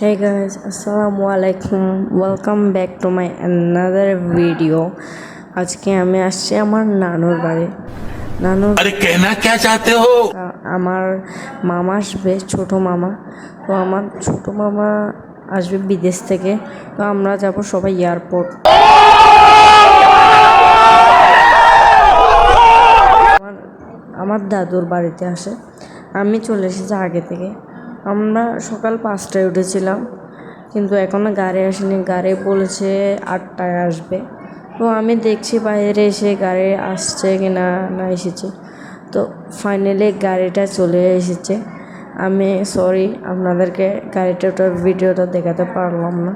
hey guys আসসালামু আলাইকুম welcome back to my another video আজকে আমি আসছি আমার নানুর বাড়ি। নানুর আরে কেনা কে চাতে হো? আমার মামা আসবে ছোট মামা। তো আমার ছোট মামা আসবে বিদেশ থেকে। তো আমরা যাব সবাই এয়ারপোর্ট আমার আমার দাদুর বাড়িতে আসে। আমি চলে এসেছি আগে থেকে। আমরা সকাল পাঁচটায় উঠেছিলাম, কিন্তু এখনও গাড়ি আসেনি। গাড়ি বলেছে আটটায় আসবে। তো আমি দেখছি বাইরে এসে গাড়ি আসছে কি না না এসেছে। তো ফাইনালি গাড়িটা চলে এসেছে। আমি সরি আপনাদেরকে গাড়িটা ওটার ভিডিওটা দেখাতে পারলাম না।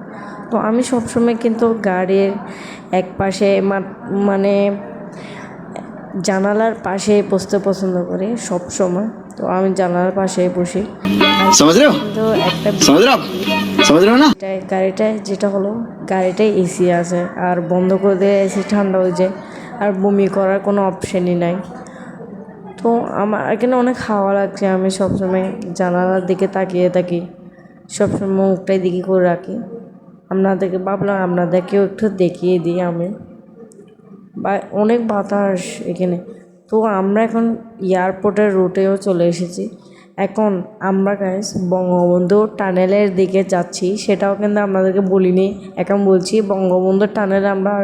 তো আমি সবসময় কিন্তু গাড়ির এক পাশে মানে জানালার পাশে বসতে পছন্দ করি সব সময় তো আমি জানালার পাশে বসি। তো একটা গাড়িটায় যেটা হলো গাড়িটায় এসি আছে আর বন্ধ করে দিয়ে এসি ঠান্ডা হয়ে যায় আর বমি করার কোনো অপশানই নাই। তো আমার এখানে অনেক হাওয়া লাগছে আমি সবসময় জানালার দিকে তাকিয়ে থাকি সবসময় মুখটাই দিকে করে রাখি। আপনাদেরকে ভাবলাম আপনাদেরকেও একটু দেখিয়ে দিই আমি। বা অনেক বাতাস এখানে। তো আমরা এখন এয়ারপোর্টের রুটেও চলে এসেছি। এখন আমরা গাইস বঙ্গবন্ধু টানেলের দিকে যাচ্ছি, সেটাও কিন্তু আপনাদেরকে বলিনি। এখন বলছি বঙ্গবন্ধু টানেলে আমরা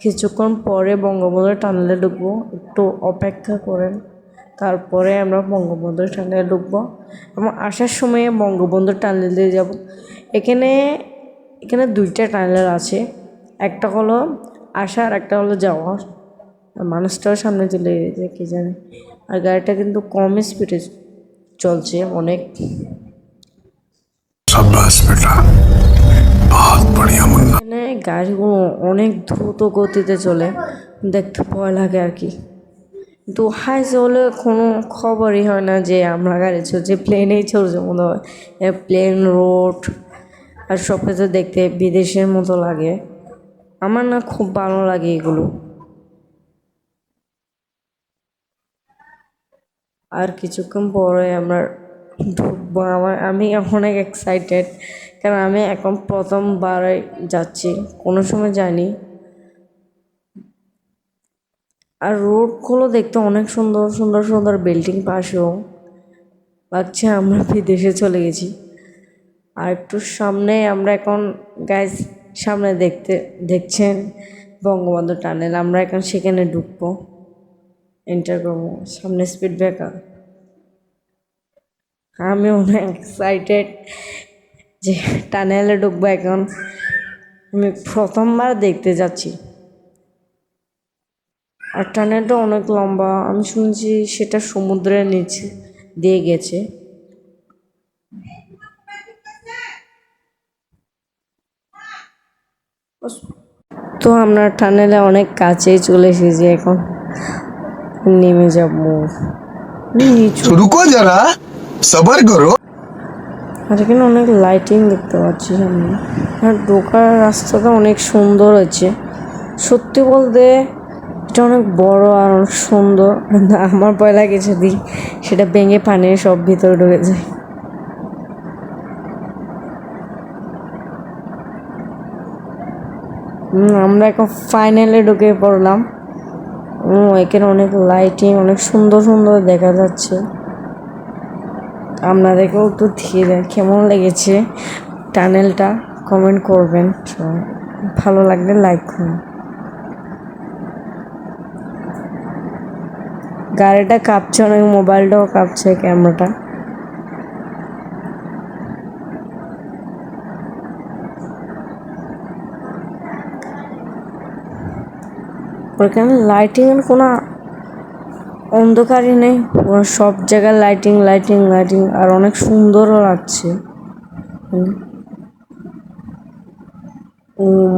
কিছুক্ষণ পরে বঙ্গবন্ধু টানেলে ঢুকবো। একটু অপেক্ষা করেন, তারপরে আমরা বঙ্গবন্ধু টানেলে ঢুকবো। এবং আসার সময়ে বঙ্গবন্ধু টানেল দিয়ে যাব। এখানে এখানে দুইটা টানেল আছে। একটা হলো আসার একটা হলো যাওয়ার। আর মানুষটাও সামনে চলে গেছে কে জানে। আর গাড়িটা কিন্তু কম স্পিডে চলছে অনেক। এখানে গাড়িগুলো অনেক দ্রুত গতিতে চলে দেখতে ভয় লাগে আর কি। কিন্তু হাই চলে কোনো খবরই হয় না যে আমরা গাড়ি চলছে প্লেনেই চলছে মনে হয়। প্লেন রোড আর সব কিছু দেখতে বিদেশের মতো লাগে। আমার না খুব ভালো লাগে এগুলো। আর কিছুক্ষণ পরে আমরা ঢুকবো। আমার, আমি অনেক এক্সাইটেড কারণ আমি এখন প্রথমবার যাচ্ছি, কোনো সময় যাইনি। আর রোডগুলো দেখতে অনেক সুন্দর সুন্দর সুন্দর বিল্ডিং পাশেও। লাগছে আমরা বিদেশে চলে গেছি। আর একটু সামনে আমরা এখন গ্যাস সামনে দেখতে, দেখছেন বঙ্গবন্ধু টানেল আমরা এখন সেখানে ঢুকবো। এন্টার করব। সামনে স্পিড ব্রেকার আমি অনেক এক্সাইটেড যে টানেলে ঢুকবো এখন। আমি প্রথমবার দেখতে যাচ্ছি। আর টানেলটা অনেক লম্বা। আমি শুনছি সেটা সমুদ্রের নিচে দিয়ে গেছে। তো আমরা টানেলে অনেক কাছেই চলে এসেছি এখন। নেমে যাব। রুকো যারা সবার করো। আর এখানে অনেক লাইটিং দেখতে পাচ্ছি সামনে। আর ঢোকার রাস্তাটা অনেক সুন্দর হয়েছে। সত্যি বলতে এটা অনেক বড় আর অনেক সুন্দর। আমার ভয় লাগে যদি সেটা ভেঙে পানে সব ভিতরে ঢুকে যায়। আমরা এখন ফাইনালে ঢুকে পড়লাম। ও, এখানে অনেক লাইটিং অনেক সুন্দর সুন্দর দেখা যাচ্ছে। আপনাদেরকেও একটু ধীরে কেমন লেগেছে টানেলটা কমেন্ট করবেন। ভালো লাগলে লাইক করুন। গাড়িটা কাঁপছে, অনেক মোবাইলটাও কাঁপছে ক্যামেরাটা ওখানে লাইটিংয়ের কোনো অন্ধকারই নেই? সব জায়গায় লাইটিং লাইটিং লাইটিং আর অনেক সুন্দরও লাগছে।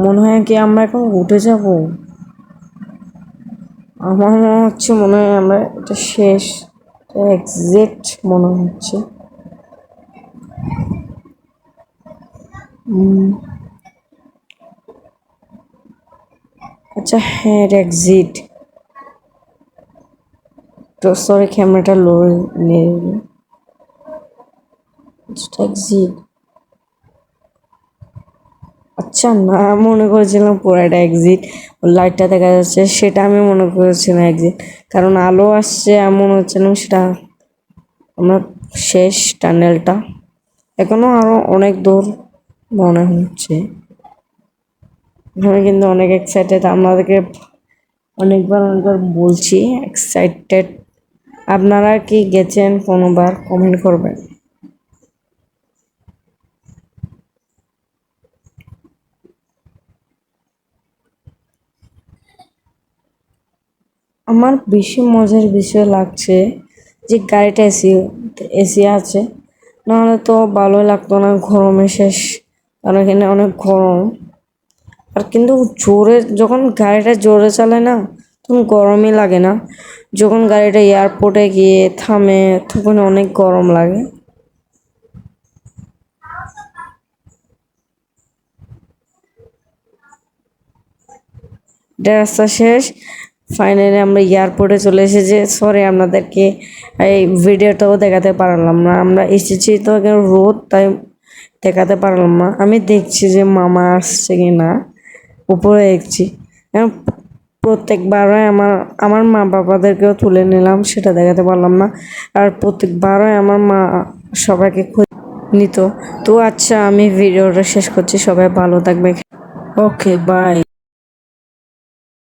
মনে হয় কি আমরা এখন উঠে যাব? আমার মনে হচ্ছে মনে হয় আমরা এটা শেষ এক্সাক্ট মনে হচ্ছে। হুম। আচ্ছা হ্যাঁ এক্সিট তো সরি ক্যামেরাটা লো নিয়ে এক্সিট আচ্ছা না মনে করেছিলাম পুরাটা এক্সিট লাইটটা দেখা যাচ্ছে, সেটা আমি মনে করেছিলাম এক্সিট কারণ আলো আসছে, আমি হচ্ছে না সেটা আমার শেষ টানেলটা এখনও আরও অনেক দূর মনে হচ্ছে। আমি কিন্তু অনেক এক্সাইটেড আপনাদেরকে অনেকবার অনেকবার বলছি এক্সাইটেড আপনারা কি গেছেন কোনোবার কমেন্ট করবেন। আমার বেশি মজার বিষয় লাগছে যে গাড়িটা এসি এসি আছে, নাহলে তো ভালোই লাগতো না, গরমে শেষ, কারণ এখানে অনেক গরম। আর কিন্তু জোরে যখন গাড়িটা জোরে চালায় না, তখন গরমই লাগে না। যখন গাড়িটা এয়ারপোর্টে গিয়ে থামে, তখন অনেক গরম লাগে। রাস্তা শেষ। ফাইনালি আমরা এয়ারপোর্টে চলে এসেছি। সরি আপনাদেরকে এই ভিডিওটাও দেখাতে পারলাম না। আমরা এসেছি তো রোদ, তাই দেখাতে পারলাম না। আমি দেখছি যে মামা আসছে কি না উপরে এখন প্রত্যেকবারই আমার আমার মা বাবাদেরকেও তুলে নিলাম, সেটা দেখাতে পারলাম না। আর প্রত্যেকবারই আমার মা সবাইকে খুঁজ নিত। তো আচ্ছা আমি ভিডিওটা শেষ করছি। সবাই ভালো থাকবে ওকে বাই